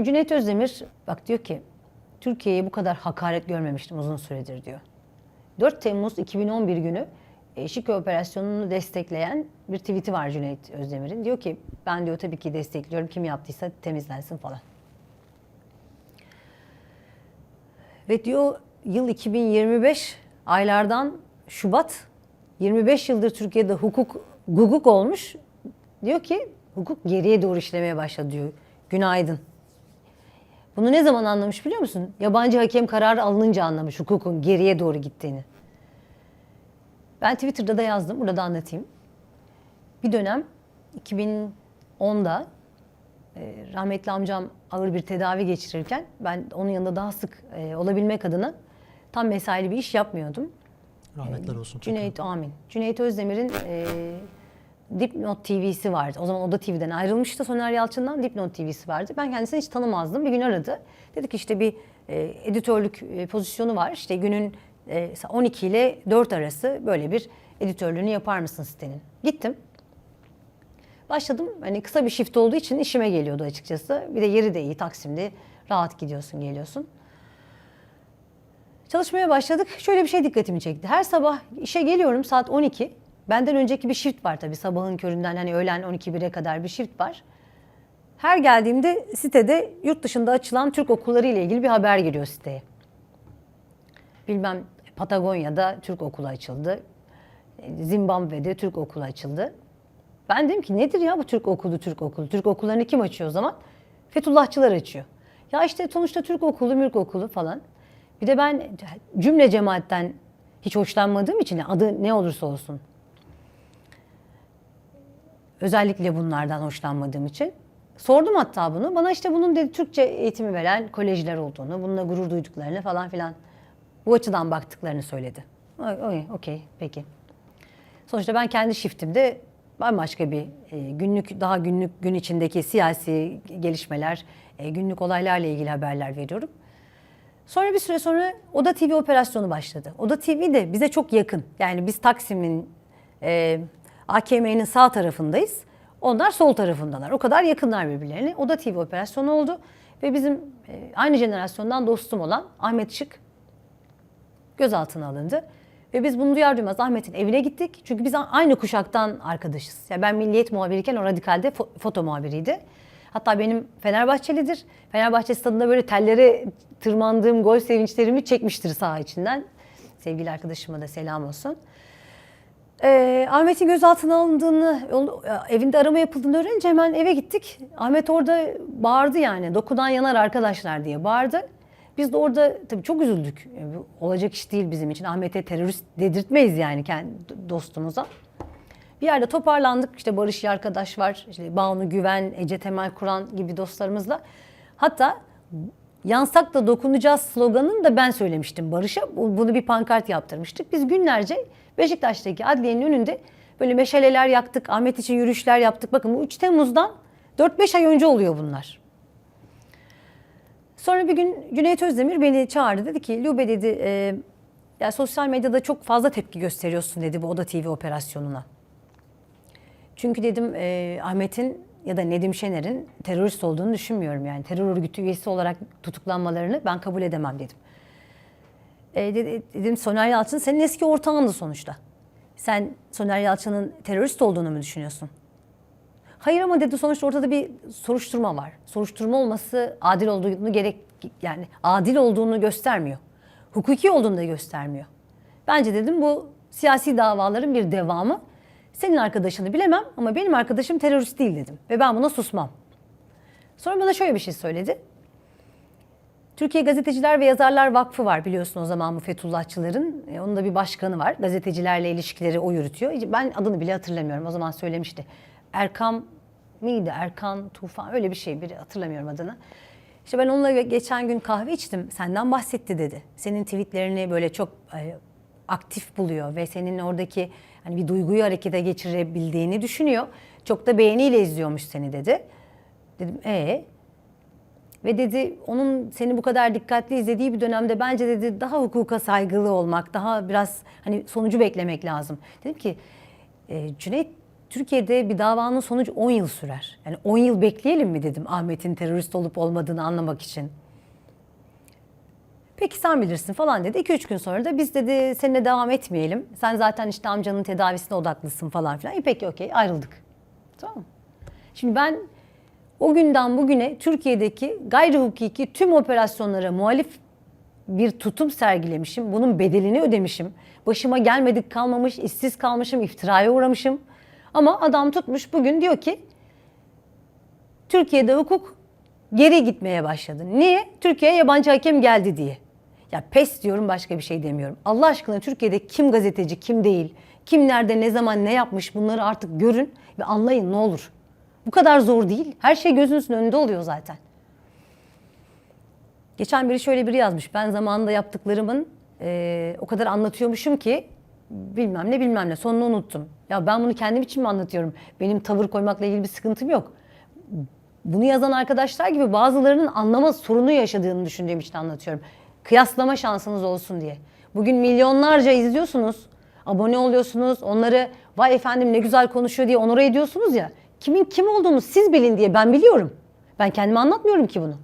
Sonra Cüneyt Özdemir bak diyor ki Türkiye'ye bu kadar hakaret görmemiştim uzun süredir diyor. 4 Temmuz 2011 günü Şike operasyonunu destekleyen bir tweet'i var Cüneyt Özdemir'in. Diyor ki ben diyor tabii ki destekliyorum kim yaptıysa temizlensin falan. Ve diyor yıl 2025 aylardan Şubat 25 yıldır Türkiye'de hukuk guguk olmuş. Diyor ki hukuk geriye doğru işlemeye başladı diyor. Günaydın. Bunu ne zaman anlamış biliyor musun? Yabancı hakem kararı alınınca anlamış hukukun geriye doğru gittiğini. Ben Twitter'da da yazdım, burada da anlatayım. Bir dönem 2010'da e, rahmetli amcam ağır bir tedavi geçirirken ben onun yanında daha sık e, olabilmek adına tam mesaili bir iş yapmıyordum. Rahmetler olsun. çok Cüneyt Amin. Cüneyt Özdemir'in e, Dipnot TV'si vardı. O zaman Oda TV'den ayrılmıştı. Soner Yalçın'dan Dipnot TV'si vardı. Ben kendisini hiç tanımazdım. Bir gün aradı. Dedi ki işte bir e, editörlük e, pozisyonu var. İşte günün e, 12 ile 4 arası böyle bir editörlüğünü yapar mısın sitenin? Gittim. Başladım. Hani kısa bir shift olduğu için işime geliyordu açıkçası. Bir de yeri de iyi Taksim'de. Rahat gidiyorsun, geliyorsun. Çalışmaya başladık. Şöyle bir şey dikkatimi çekti. Her sabah işe geliyorum saat 12. Benden önceki bir shift var tabii. Sabahın köründen hani öğlen 12-1'e kadar bir shift var. Her geldiğimde sitede yurt dışında açılan Türk okulları ile ilgili bir haber giriyor siteye. Bilmem Patagonya'da Türk okulu açıldı. Zimbabwe'de Türk okulu açıldı. Ben dedim ki nedir ya bu Türk okulu, Türk okulu? Türk okullarını kim açıyor o zaman? Fethullahçılar açıyor. Ya işte sonuçta Türk okulu, Mürk okulu falan. Bir de ben cümle cemaatten hiç hoşlanmadığım için adı ne olursa olsun. Özellikle bunlardan hoşlanmadığım için. Sordum hatta bunu. Bana işte bunun dedi Türkçe eğitimi veren kolejler olduğunu, bununla gurur duyduklarını falan filan bu açıdan baktıklarını söyledi. Okey, peki. Sonuçta ben kendi shiftimde bambaşka bir e, günlük, daha günlük gün içindeki siyasi gelişmeler, e, günlük olaylarla ilgili haberler veriyorum. Sonra bir süre sonra Oda TV operasyonu başladı. Oda TV de bize çok yakın. Yani biz Taksim'in e, AKM'nin sağ tarafındayız. Onlar sol tarafındalar. O kadar yakınlar birbirlerine. Oda TV operasyonu oldu. Ve bizim e, aynı jenerasyondan dostum olan Ahmet Şık gözaltına alındı. Ve biz bunu duyar duymaz Ahmet'in evine gittik. Çünkü biz aynı kuşaktan arkadaşız. Yani ben milliyet muhabiriyken o radikalde fo- foto muhabiriydi. Hatta benim Fenerbahçelidir. Fenerbahçe stadında böyle tellere tırmandığım gol sevinçlerimi çekmiştir saha içinden. Sevgili arkadaşıma da selam olsun. Ee, Ahmet'in gözaltına alındığını, yol- evinde arama yapıldığını öğrenince hemen eve gittik. Ahmet orada bağırdı yani. Dokudan yanar arkadaşlar diye bağırdı. Biz de orada tabii çok üzüldük. Yani bu olacak iş değil bizim için. Ahmet'e terörist dedirtmeyiz yani kendi dostumuza. Bir yerde toparlandık. İşte Barış arkadaş var, işte Banu Güven, Ece Temel Kur'an gibi dostlarımızla. Hatta yansak da dokunacağız sloganını da ben söylemiştim Barış'a. Bu- Bunu bir pankart yaptırmıştık. Biz günlerce Beşiktaş'taki adliyenin önünde böyle meşaleler yaktık. Ahmet için yürüyüşler yaptık. Bakın bu 3 Temmuz'dan 4-5 ay önce oluyor bunlar. Sonra bir gün Cüneyt Özdemir beni çağırdı. Dedi ki Lübe dedi e, ya sosyal medyada çok fazla tepki gösteriyorsun dedi bu Oda TV operasyonuna. Çünkü dedim e, Ahmet'in ya da Nedim Şener'in terörist olduğunu düşünmüyorum yani. Terör örgütü üyesi olarak tutuklanmalarını ben kabul edemem dedim. E, dedi- dedim Soner Yalçın senin eski ortağındı sonuçta. Sen Soner Yalçın'ın terörist olduğunu mu düşünüyorsun? Hayır ama dedi sonuçta ortada bir soruşturma var. Soruşturma olması adil olduğunu gerek yani adil olduğunu göstermiyor. Hukuki olduğunu da göstermiyor. Bence dedim bu siyasi davaların bir devamı. Senin arkadaşını bilemem ama benim arkadaşım terörist değil dedim ve ben buna susmam. Sonra bana şöyle bir şey söyledi. Türkiye Gazeteciler ve Yazarlar Vakfı var biliyorsun o zaman bu Fethullahçıların. E, Onun da bir başkanı var. Gazetecilerle ilişkileri o yürütüyor. Ben adını bile hatırlamıyorum. O zaman söylemişti. Erkam mıydı? Erkan Tufan öyle bir şey. Bir hatırlamıyorum adını. İşte ben onunla geçen gün kahve içtim. Senden bahsetti dedi. Senin tweetlerini böyle çok e, aktif buluyor ve senin oradaki hani bir duyguyu harekete geçirebildiğini düşünüyor. Çok da beğeniyle izliyormuş seni dedi. Dedim ee ve dedi onun seni bu kadar dikkatli izlediği bir dönemde bence dedi daha hukuka saygılı olmak, daha biraz hani sonucu beklemek lazım. Dedim ki e, Cüneyt Türkiye'de bir davanın sonucu 10 yıl sürer. Yani 10 yıl bekleyelim mi dedim Ahmet'in terörist olup olmadığını anlamak için. Peki sen bilirsin falan dedi. 2-3 gün sonra da biz dedi seninle devam etmeyelim. Sen zaten işte amcanın tedavisine odaklısın falan filan. İyi peki okey ayrıldık. Tamam? Şimdi ben o günden bugüne Türkiye'deki gayri hukuki tüm operasyonlara muhalif bir tutum sergilemişim. Bunun bedelini ödemişim. Başıma gelmedik kalmamış, işsiz kalmışım, iftiraya uğramışım. Ama adam tutmuş bugün diyor ki Türkiye'de hukuk geri gitmeye başladı. Niye? Türkiye'ye yabancı hakem geldi diye. Ya pes diyorum başka bir şey demiyorum. Allah aşkına Türkiye'de kim gazeteci, kim değil, kim nerede, ne zaman, ne yapmış bunları artık görün ve anlayın ne olur. Bu kadar zor değil. Her şey gözünüzün önünde oluyor zaten. Geçen biri şöyle biri yazmış. Ben zamanında yaptıklarımın eee, o kadar anlatıyormuşum ki bilmem ne bilmem ne sonunu unuttum. Ya ben bunu kendim için mi anlatıyorum? Benim tavır koymakla ilgili bir sıkıntım yok. Bunu yazan arkadaşlar gibi bazılarının anlama sorunu yaşadığını düşündüğüm için anlatıyorum. Kıyaslama şansınız olsun diye. Bugün milyonlarca izliyorsunuz, abone oluyorsunuz, onları vay efendim ne güzel konuşuyor diye onore ediyorsunuz ya. Kimin kim olduğunu siz bilin diye ben biliyorum. Ben kendime anlatmıyorum ki bunu.